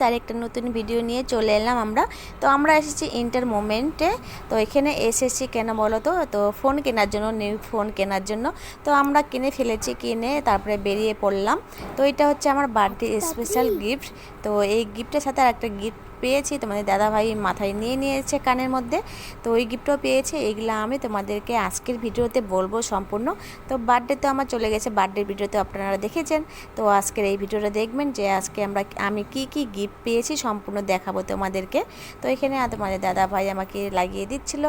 তার একটা নতুন ভিডিও নিয়ে চলে এলাম আমরা। তো আমরা এসেছি ইন্টার মোমেন্টে তো এখানে এসেছি কেন বলো তো? তো ফোন কেনার জন্য নিউ ফোন কেনার জন্য। তো আমরা কিনে ফেলেছি কিনে তারপরে বেরিয়ে পড়লাম। তো এটা হচ্ছে আমার বার্থডে স্পেশাল গিফট তো এই গিফটের সাথে আর একটা গিফট পেয়েছি, তোমাদের দাদাভাই মাথায় নিয়ে নিয়েছে কানের মধ্যে। তো ওই গিফটও পেয়েছে, এগুলো আমি তোমাদেরকে আজকের ভিডিওতে বলব সম্পূর্ণ। তো বার্থডে তো আমার চলে গেছে বার্থডে ভিডিওতে আপনারা দেখেছেন। তো আজকের এই ভিডিওটা দেখবেন যে আজকে আমরা আমি কি কি গিফট পেয়েছি সম্পূর্ণ দেখাবো তোমাদেরকে। তো এখানে তোমাদের দাদা ভাই আমাকে লাগিয়ে দিচ্ছিল।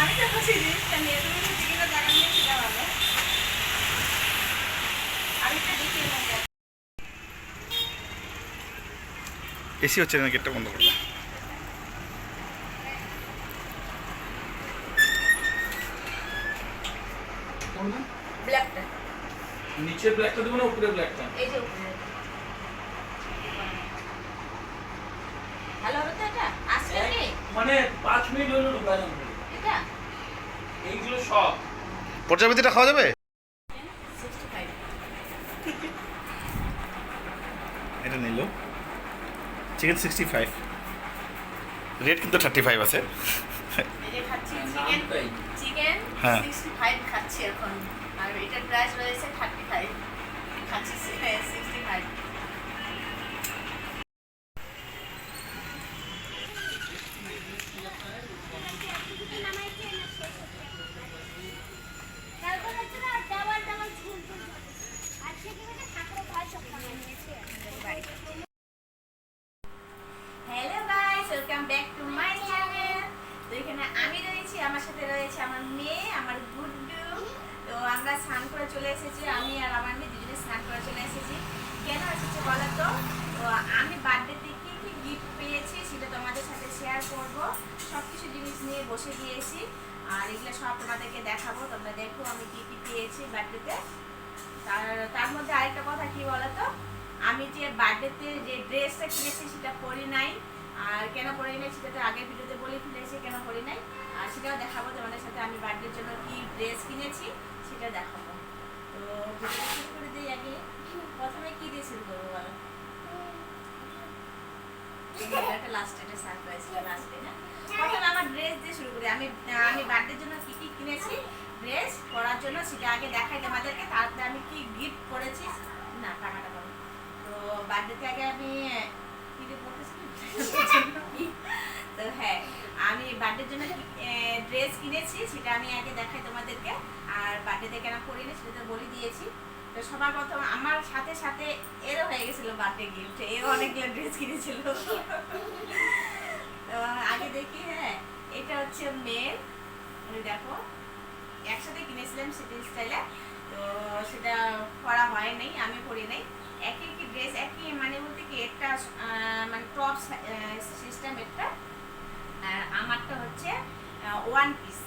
আমি তো খুশি জিনিসটা নিয়ে তুমি তো চিকেনের জায়গা নিয়েছিলে ভালো আমি তো দেখি এর মধ্যে এসি হচ্ছে না গেটটা বন্ধ করব ব্ল্যাকটা। নিচে ব্ল্যাকটা দেবো না উপরে ব্ল্যাকটা? এই যে উপরে ভালো হবে তো এটা? আসবে কি? মানে পাঁচ মিনিট হলো ঢোকা যাবে এটা? এইগুলো সব। খাওয়া যাবে সিক্সটি ফাইভ এটা নিল চিকেন সিক্সটি ফাইভ রেট কিন্তু থার্টি ফাইভ আছে হ্যাঁ। ফাইভ খাচ্ছি এখন। আর এটার প্রাইস রয়েছে থার্টি ফাইভ খাচ্ছি সিক্সটি ফাইভ তারপর হচ্ছে না ডাবল ডাবল ঝুল ঝুল আর সেখানে ঠাকুর ভয় সব বানিয়েছে hello guys welcome back to my channel তো এখানে আমি রয়েছি আমার সাথে রয়েছে আমার মেয়ে, আমার গুড্ডু। তো আমরা স্নান করে চলে এসেছি, আমি আর আমার মেয়ে দুজনে স্নান করে চলে এসেছি। কেন এসেছি বলো তো? তো আমি বার্থডেতে কি কি গিফট পেয়েছি সেটা তোমাদের সাথে শেয়ার করব। সব কিছু জিনিস নিয়ে বসে গিয়েছি। আর এগুলো সব তোমাদেরকে দেখাবো, তোমরা দেখো আমি কি কি পেয়েছি বার্থডেতে তার তার মধ্যে আরেকটা কথা কি বলতো আমি যে বার্থডেতে যে ড্রেসটা কিনেছি সেটা পরি নাই। আর কেন পরি নাই সেটা তো আগের ভিডিওতে বলে ফেলেছি, কেন পরি নাই? আর সেটাও দেখাবো তোমাদের সাথে। আমি বার্থডের জন্য কি ড্রেস কিনেছি সেটা দেখাবো। তো শুরু করে দিই আগে। প্রথমে কি দিয়ে শুরু করব বলো? ড্রেস দিয়ে শুরু করি। আমি আমি বার্থডের জন্য কি কি কিনেছি ড্রেস পরার জন্য সেটা আগে দেখাই তোমাদেরকে। তারপরে আমি কি গিফট করেছি না, টাকাটা বলো। তো বার্থডেতে আগে আমি কি বলতেছি তো হ্যাঁ আমি বার্থডের জন্য ড্রেস কিনেছি, সেটা আমি আগে দেখাই তোমাদেরকে। আর বার্থডেতে কেন করিনি, সেটা তো বলে দিয়েছি। তো সবার প্রথম আমার সাথে সাথে এরও হয়ে গেছিল বার্থডে গিফট এও অনেকগুলো ড্রেস কিনেছিল। তো আগে দেখি হ্যাঁ এটা হচ্ছে মেয়ের। দেখো, একসাথে কিনেছিলাম সিটি স্টাইলে। তো সেটা পরা হয় নাই, আমি পরি নাই। একই কি ড্রেস একই মানে বলতে কি একটা মানে টপ সিস্টেম একটা। আর আমারটা হচ্ছে ওয়ান পিস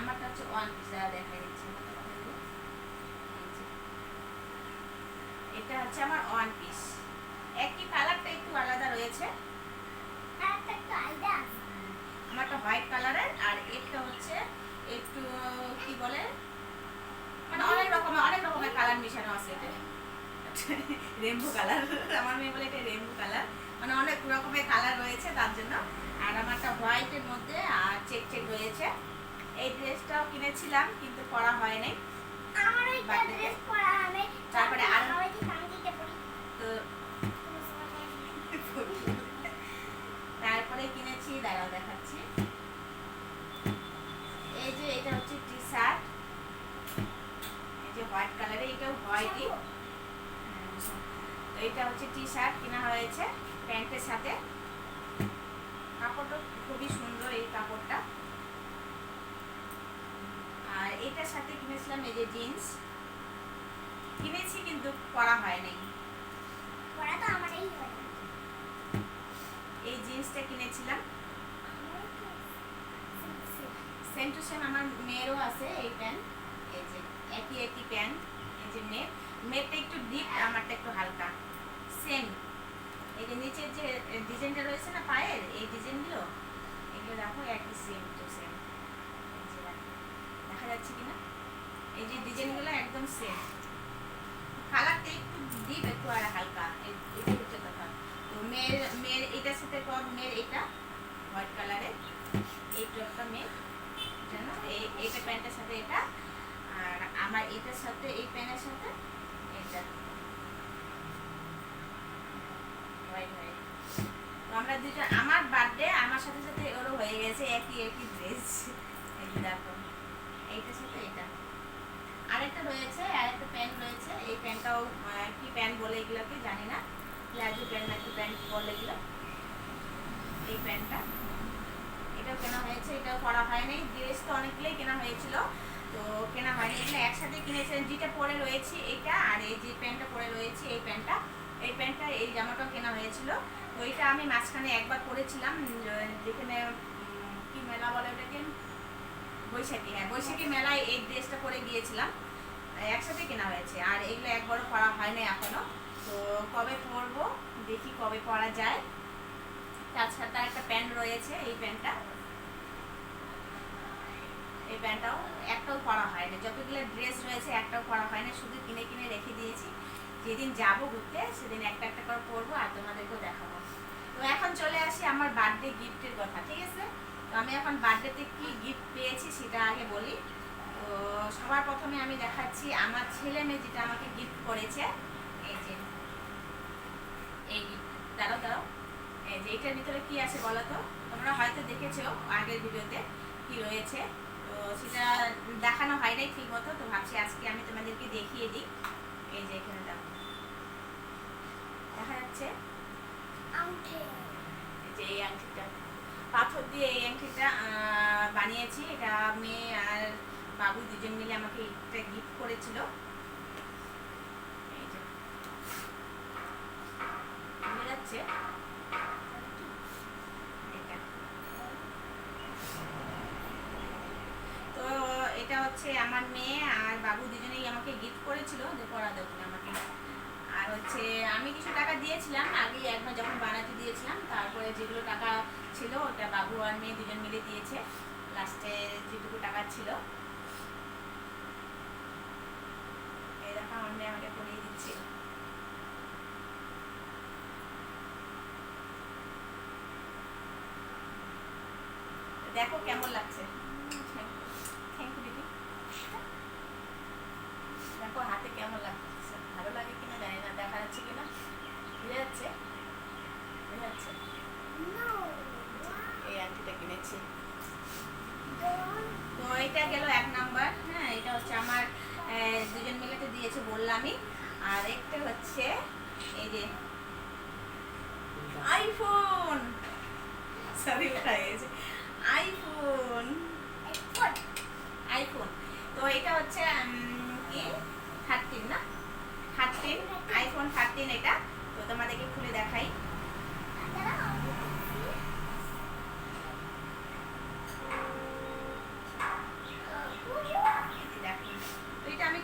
আমারটা হচ্ছে ওয়ান পিস দেখা যাচ্ছে এটা হচ্ছে আমার ওয়ান পিস একই কালারটা একটু আলাদা রয়েছে। আমারটা হোয়াইট কালারের আর একটা হচ্ছে একটু কি বলে? মানে অনেক রকমের অনেক রকমের কালার মিশানো আছে এটা রেমবো কালার আমার মেয়ে বলে এটা রেমবো কালার মানে অনেক রকমের কালার রয়েছে তার জন্য। আর আমারটা হোয়াইটের মধ্যে আর চেক চেক রয়েছে। এই ড্রেসটাও কিনেছিলাম কিন্তু পরা হয় নাই তারপরে তারপরে কিনেছি দাঁড়াও দেখাচ্ছি। এই যে এটা হচ্ছে টি শার্ট এই যে হোয়াইট কালারের এটাও হোয়াইটই তো এটা হচ্ছে টি শার্ট কেনা হয়েছে প্যান্টের সাথে কাপড়টা খুবই সুন্দর এই কাপড়টা আর এটার কিনেছিলাম এই যে জিন্স কিনেছি কিন্তু পরা হয় নাই। পরা তো আমারই হয়। এই জিন্সটা কিনেছিলাম। সেম টু সেম আমার মেয়েরও আছে এই প্যান্ট এই যে একই একই প্যান্ট এই যে মেয়ে মেয়েরটা একটু ডিপ আমারটা একটু হালকা। সেম এই যে নিচের যে ডিজাইনটা রয়েছে না পায়ের এই ডিজাইনগুলো এগুলো দেখো একই সেম টু সেম দেখা যাচ্ছে কিনা? এই যে ডিজাইনগুলো একদম সেম। কালারটা একটু ডিপ, একটু আর হালকা এটা হচ্ছে কথা। তো মেয়ের মেয়ের এটার সাথে টপ মেয়ের এটা হোয়াইট কালারের। এই টপটা মেয়ের জানো এটা প্যান্টের সাথে এটা, আর আমার এটার সাথে, এই প্যান্টের সাথে এটা হোয়াইট হোয়াইট। তো আমরা দুটো আমার বার্থডে আমার সাথে সাথে ওরও হয়ে গেছে, একই একই ড্রেস দেখো, এইটার সাথে এটা আরেকটা রয়েছে, আরেকটা প্যান্ট রয়েছে। এই প্যান্টটাও কি প্যান্ট বলে এগুলোকে জানি না। প্লাজো প্যান্ট নাকি প্যান্ট বলে এগুলো। এই প্যান্টটা এটাও কেনা হয়েছে, এটাও করা হয়নি। ড্রেস তো অনেকগুলোই কেনা হয়েছিল। তো কেনা হয়নি। এগুলো একসাথে কিনেছেন যেটা পরে রয়েছে এটা, আর এই যে প্যান্টটা পরে রয়েছে এই প্যান্টটা এই প্যান্টটা এই জামাটাও কেনা হয়েছিল। এটা আমি মাঝখানে একবার পরেছিলাম যেখানে কি মেলা বলে ওটাকে? বৈশাখী হ্যাঁ বৈশাখী মেলায় এই ড্রেসটা পরে গিয়েছিলাম। একসাথে কেনা হয়েছে। আর এগুলো একবারও পরা হয়নি এখনও। তো কবে পরবো, দেখি কবে পরা যায়। তাছাড়া তার একটা প্যান্ট রয়েছে, এই প্যান্টটা। এই প্যান্টটাও একটাও পরা হয়নি। যতগুলো ড্রেস রয়েছে, একটাও পরা হয়নি। শুধু কিনে কিনে রেখে দিয়েছি। যেদিন যাব ঘুরতে, সেদিন একটা একটা করে পরবো আর তোমাদেরকেও দেখাবো। তো এখন চলে আসি আমার বার্থডে গিফটের কথা, ঠিক আছে? তো আমি এখন বার্থডেতে কি গিফট পেয়েছি সেটা আগে বলি। তো সবার প্রথমে আমি দেখাচ্ছি আমার ছেলে মেয়ে যেটা আমাকে গিফট করেছে। এই যে, এই। দাঁড়াও দাঁড়াও। এই যে, এটার ভিতরে কি আছে বলো তো? তোমরা হয়তো দেখেছ আগের ভিডিওতে কি রয়েছে। তো সেটা দেখানো হয় নাই ঠিক মতো, তো ভাবছি আজকে আমি তোমাদেরকে দেখিয়ে দিই। এই যে, এখানে দেখো দেখা যাচ্ছে? যে, এই আংটিটা। পাথর দিয়ে এই আংটিটা বানিয়েছি। এটা মেয়ে আর বাবু দুজন মিলে আমাকে একটা গিফট করেছিল। তো এটা হচ্ছে আমার মেয়ে আর বাবু দুজনেই আমাকে গিফট করেছিল যে পড়া দেবো আমাকে। আর হচ্ছে আমি কিছু টাকা দিয়েছিলাম আগে একবার যখন বানাতে দিয়েছিলাম, তারপরে যেগুলো টাকা ছিল ওটা বাবু আর মেয়ে দুজন মিলে দিয়েছে। লাস্টে যেটুকু টাকা ছিল এই দেখো আমার মেয়ে আমাকে পড়িয়ে দিচ্ছে দেখো কেমন লাগছে থ্যাংক ইউ দিদি দেখো হাতে কেমন লাগছে ভালো লাগে কিনা জানি না দেখা যাচ্ছে কিনা বুঝা যাচ্ছে বুঝা যাচ্ছে নো এই আংটিটা কিনেছি ডোন্ট তো এটা গেল এক নাম্বার হ্যাঁ এটা হচ্ছে আমার আহ, দুজন মিলে তো দিয়েছে বললামই আর একটা হচ্ছে এই যে আইফোন সরি গেছে আইফোন আইফোন তো এটা হচ্ছে কি? থার্টিন না? থার্টিন আইফোন থার্টিন এটা। তো তোমাদেরকে খুলে দেখাই।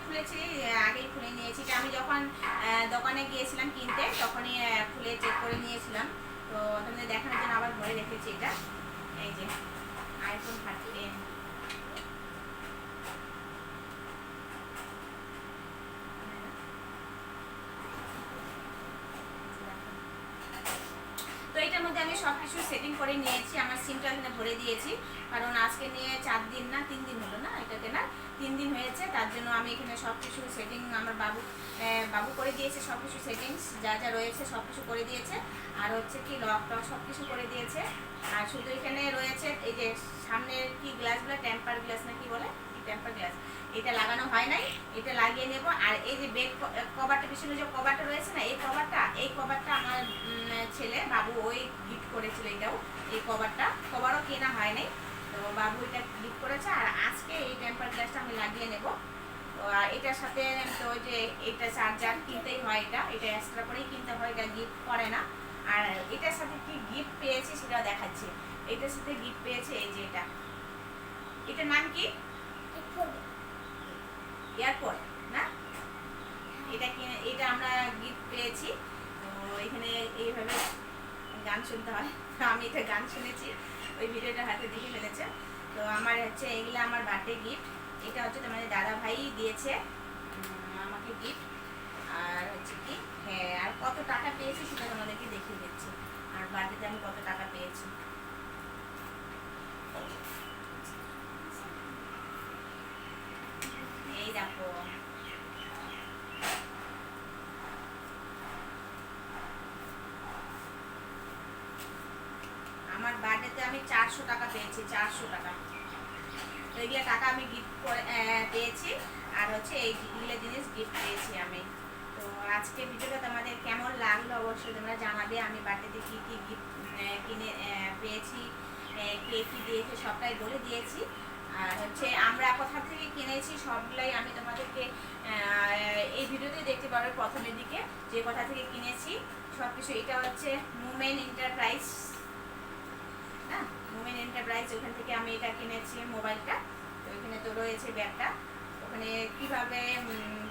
খুলেছি আগেই খুলে নিয়েছি। এটা আমি যখন দোকানে গিয়েছিলাম কিনতে তখনই খুলে চেক করে নিয়েছিলাম। তো তোমাদের দেখানোর জন্য আবার ঘরে রেখেছি এটা। এই যে আইফোন থার্টিন তো এটার মধ্যে আমি সব কিছু সেটিং করে নিয়েছি, আমার সিমটা এখানে ভরে দিয়েছি। কারণ আজকে নিয়ে চার দিন না, তিন দিন হলো না এটাতে না, তিন দিন হয়েছে, তার জন্য আমি এখানে সব কিছু সেটিং আমার বাবু বাবু করে দিয়েছে সব কিছু সেটিংস যা যা রয়েছে সব কিছু করে দিয়েছে। আর হচ্ছে কি লক টক সব কিছু করে দিয়েছে। আর শুধু এখানে রয়েছে, এই যে সামনের কি গ্লাসগুলো টেম্পার গ্লাস না কি বলে? টেম্পার গ্লাস এটা লাগানো হয় নাই, এটা লাগিয়ে নেব। আর এই যে বেড কভারটা পিছনে যে কভারটা রয়েছে না, এই কভারটা এই কভারটা আমার ছেলে, বাবু ওই গিফট করেছিল এটাও। এই কভারটা কভারও কেনা হয় নাই। তো বাবু এটা গিফট করেছে, আর আজকে এই টেম্পার গ্লাসটা আমি লাগিয়ে নেব। তো এটার সাথে তো যে এটা চার্জার কিনতেই হয় এটা এটা এক্সট্রা করেই কিনতে হয়, এটা গিফট করে না। আর এটার সাথে কি গিফট পেয়েছি সেটাও দেখাচ্ছি। এটার সাথে গিফট পেয়েছে এই যে এটা। এটার নাম কি? এয়ারপোর্ট না? এটা কিনে এটা আমরা গিফট পেয়েছি। তো এখানে এইভাবে গান শুনতে হয়। তো আমি এটা গান শুনেছি, ওই ভিডিওটা হাতে দেখে ফেলেছে। তো আমার হচ্ছে, এগুলো আমার বার্থডে গিফট এটা হচ্ছে তোমাদের দাদা ভাই দিয়েছে আমাকে গিফট আর হচ্ছে কি হ্যাঁ আর কত টাকা পেয়েছি সেটা তোমাদেরকে দেখিয়ে দিচ্ছি। আর বার্থডেতে আমি কত টাকা পেয়েছি। এই দেখো। আমার বার্থডেতে আমি চারশো টাকা পেয়েছি, চারশো টাকা। তো টাকা আমি গিফট পেয়েছি। আর হচ্ছে এইগুলো জিনিস গিফট পেয়েছি আমি। তো আজকে ভিডিওটা তোমাদের কেমন লাগল অবশ্যই তোমরা জানাবে। আমি বার্থডেতে কী কী গিফট কিনে পেয়েছি কে কী দিয়েছে সবটাই বলে দিয়েছি। আর হচ্ছে আমরা কোথা থেকে কিনেছি সবগুলাই আমি তোমাদেরকে এই ভিডিওতে দেখতে পারবে প্রথমের দিকে যে কোথা থেকে কিনেছি। সব কিছু এটা হচ্ছে মুমেন এন্টারপ্রাইজ না? মুমেন এন্টারপ্রাইজ ওখান থেকে আমি এটা কিনেছি মোবাইলটা। তো এখানে তো রয়েছে ব্যাগটা। ওখানে কীভাবে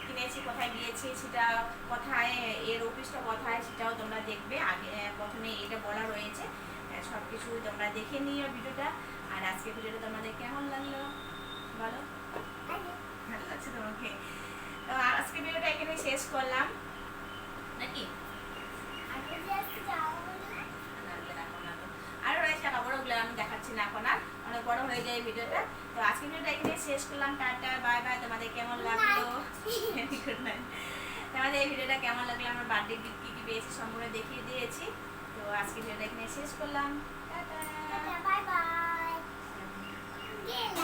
কিনেছি, কোথায় গিয়েছি সেটা কোথায়, এর অফিসটা কোথায় সেটাও তোমরা দেখবে। আগে প্রথমে এটা বলা রয়েছে। সব কিছু তোমরা দেখে নিও ভিডিওটা। আর আজকে ভিডিওটা তোমাদের কেমন লাগল? বলো। ভালো। লাগছে তোমাকে। তো আজকে ভিডিওটা এখানে শেষ করলাম। নাকি? আগে যে আজকে যাওয়া হলো। না। নাহলে রাখো না তো। আরও রয়েছে কাপড় ওগুলো আমি দেখাচ্ছি না এখন আর। অনেক বড় হয়ে যায় ভিডিওটা। তো আজকে ভিডিওটা এখানে শেষ করলাম। টাটা বাই বাই। তোমাদের কেমন লাগল? তোমাদের এই ভিডিওটা কেমন লাগল? আমার বার্থডে গিফট কী কী পেয়েছি সম্পূর্ণ দেখিয়ে দিয়েছি। তো আজকে ভিডিওটা এখানে শেষ করলাম। টাটা